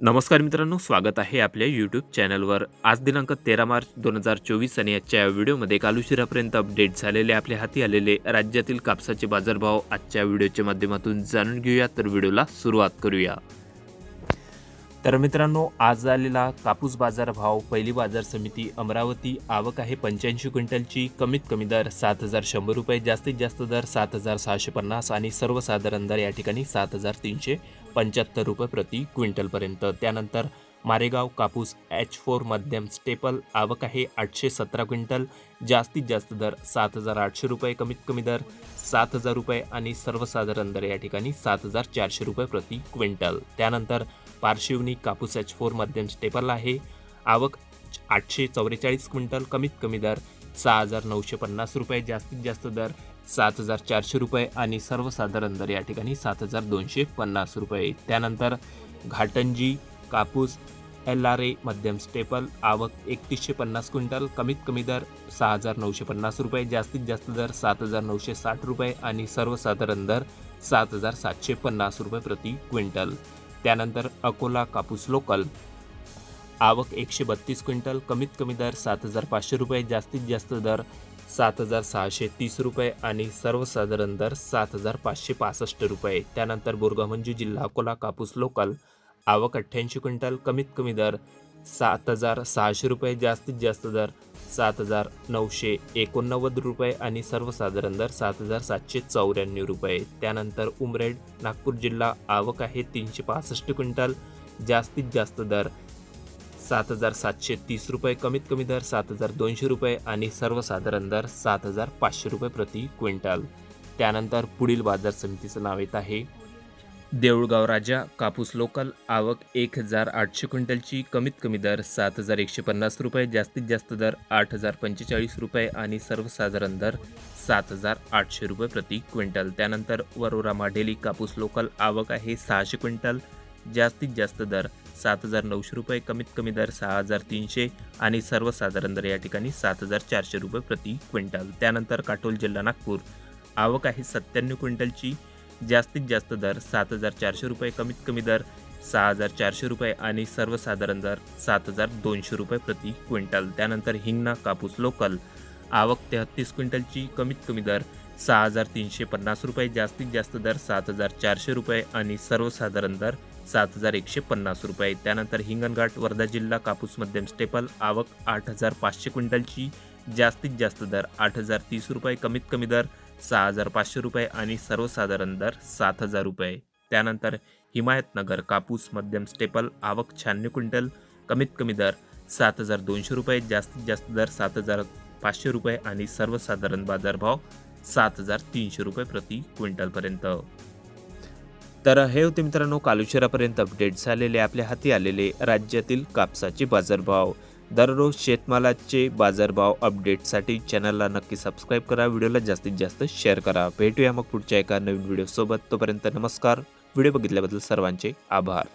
नमस्कार मित्रांनो स्वागत आहे आपल्या यूट्यूब चॅनलवर आज दिनांक तेरा मार्च दोन हजार चोवीस आणि आजच्या या व्हिडिओमध्ये काल उशिरापर्यंत अपडेट झालेले आपल्या हाती आलेले राज्यातील कापसाचे बाजारभाव आजच्या व्हिडिओच्या माध्यमातून जाणून घेऊया. तर व्हिडिओला सुरुवात करूया. तर मित्रांनो आज आलेला कापूस बाजार भाव पहिली बाजार समिती अमरावती आवक आहे पंच्याऐंशी क्विंटलची. कमीत कमी दर सात हजार शंभर रुपये जास्तीत जास्त दर सात हजार सहाशे पन्नास आणि सर्वसाधारण दर या ठिकाणी सात हजार तीनशे पंच्याहत्तर रुपये प्रति क्विंटलपर्यंत. त्यानंतर मारेगाव कापूस एच फोर मध्यम स्टेपल आवक आहे आठशे सतरा क्विंटल. जास्तीत जास्त दर सात हजार आठशे रुपये कमीत कमी दर सात हजार रुपये आणि सर्वसाधारण दर या ठिकाणी सात हजार चारशे रुपये प्रति क्विंटल. त्यानंतर पार्शिवनी कापूस एच फोर मध्यम स्टेपल आहे. आवक आठशे चौवेचाळीस क्विंटल कमीत कमी दर सहा हजार नऊशे पन्नास रुपये जास्तीत जास्त दर सात हजार चारशे रुपये आणि सर्वसाधारण दर या ठिकाणी सात हजार दोनशे पन्नास रुपये. त्यानंतर घाटंजी कापूस एल आर ए मध्यम स्टेपल आवक एकतीसशे पन्नास क्विंटल कमीत कमी दर सहा हजार नऊशे पन्नास रुपये जास्तीत जास्त दर सात हजार नऊशे साठ रुपये आणि सर्वसाधारण दर सात हजार सातशे पन्नास रुपये प्रति क्विंटल. त्यानंतर अकोला कापूस लोकल आवक एकशे बत्तीस क्विंटल कमीत कमी दर सात हजार पाचशे रुपये जास्तीत जास्त दर सात हजार सहाशे तीस रुपये आणि सर्वसाधारण दर सात हजार पाचशे पासष्ट रुपये. त्यानंतर बोरगामंजू जिल्हा अकोला कापूस लोकल आवक अठ्ठ्याऐंशी क्विंटल कमीत कमी दर सात हजार सहाशे रुपये जास्तीत जास्त दर सात हजार नऊशे एकोणनव्वद रुपये आणि सर्वसाधारण दर सात हजार सातशे चौऱ्याण्णव रुपये. त्यानंतर उमरेड नागपूर जिल्हा आवक आहे तीनशे पासष्ट क्विंटल जास्तीत जास्त दर सात हजार सातशे तीस रुपये कमीत कमी दर सात हजार दोनशे रुपये आणि सर्वसाधारण दर सात हजार पाचशे रुपये प्रति क्विंटल. त्यानंतर पुढील बाजार समितीचं नाव येत आहे देऊळगाव राजा कापूस लोकल आवक एक हजार आठशे क्विंटलची कमीत कमी दर सात हजार एकशे पन्नास रुपये जास्तीत जास्त दर आठ हजार पंचेचाळीस रुपये आणि सर्वसाधारण दर सात हजार आठशे रुपये प्रति क्विंटल. त्यानंतर वरोरा माढेली कापूस लोकल आवक आहे सहाशे क्विंटल जास्तीत जास्त दर सात हजार नऊशे रुपये कमीत कमी दर सहा हजार तीनशे आणि सर्वसाधारण दर या ठिकाणी सात हजार चारशे रुपये प्रति क्विंटल. त्यानंतर काटोल जिल्हा नागपूर आवक आहे सत्त्याण्णव क्विंटलची जास्तीत जास्त दर सात हजार चारशे रुपये कमीत कमी दर सहा हजार चारशे रुपये आणि सर्वसाधारण दर सात हजार दोनशे रुपये प्रति क्विंटल. त्यानंतर हिंगणा कापूस लोकल आवक तेहत्तीस क्विंटलची कमीत कमी दर सहा हजार तीनशे पन्नास रुपये जास्तीत जास्त दर सात हजार चारशे रुपये आणि सर्वसाधारण दर सात हजार एकशे पन्नास रुपये. त्यानंतर हिंगणघाट वर्धा जिल्हा कापूस मध्यम स्टेपल आवक आठ हजार पाचशे क्विंटलची जास्तीत जास्त दर आठ हजार तीस रुपये कमीत कमी दर सहा हजार पाचशे रुपये आणि सर्वसाधारण दर सात हजार रुपये. त्यानंतर हिमायतनगर कापूस मध्यम स्टेपल आवक शहाण्णव क्विंटल कमीत कमी दर सात हजार दोनशे रुपये जास्तीत जास्त दर सात हजार पाचशे रुपये आणि सर्वसाधारण बाजारभाव सात हजार तीनशे रुपये प्रति क्विंटलपर्यंत. तर हे होते मित्रांनो काल उशिरापर्यंत अपडेट झालेले आपल्या हाती आलेले राज्यातील कापसाचे बाजारभाव. दररोज शेतमालाचे बाजारभाव अपडेटसाठी चॅनलला नक्की सबस्क्राईब करा. व्हिडिओला जास्तीत जास्त शेअर करा. भेटूया मग पुढच्या एका नवीन व्हिडिओसोबत तोपर्यंत नमस्कार. व्हिडिओ बघितल्याबद्दल सर्वांचे आभार.